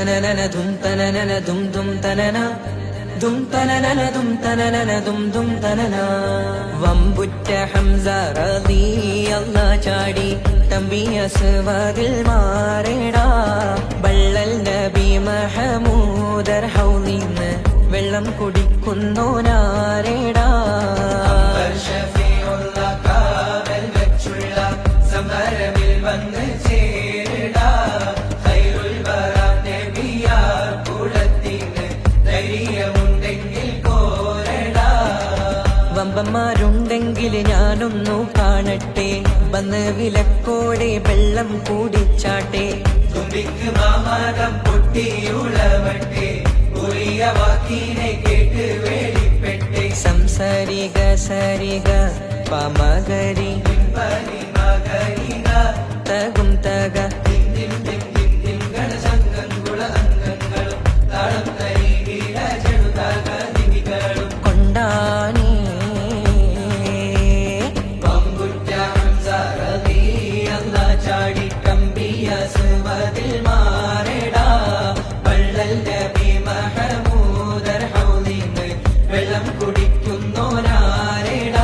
തനനന ദും തനനന ദും തനന. ചാടി. തമ്പി അസ്വദിൽ മാറേടാ. ബള്ളൽ നബി മഹമൂദർ ഹൗലിന്ന് വെള്ളം കുടിക്കുന്നോനാരേടാ. ഷഫീഉള്ള കാവൽ വെച്ചുള്ള സമരമിൽ വന്ന് ചേരിടാ വമ്പന്മാരുണ്ടെങ്കിൽ ഞാനൊന്നു കാണട്ടെ. വന്ന് വിലക്കോടെ വെള്ളം കൂടിച്ചാട്ടെ. തുമ്പിക്ക് മാമാകം പൊട്ടിയുളവട്ടെ വാക്കിനെ കേട്ട് സംസരിക സരിക പമകരി. പരി കുടിക്കുന്നോരാരേട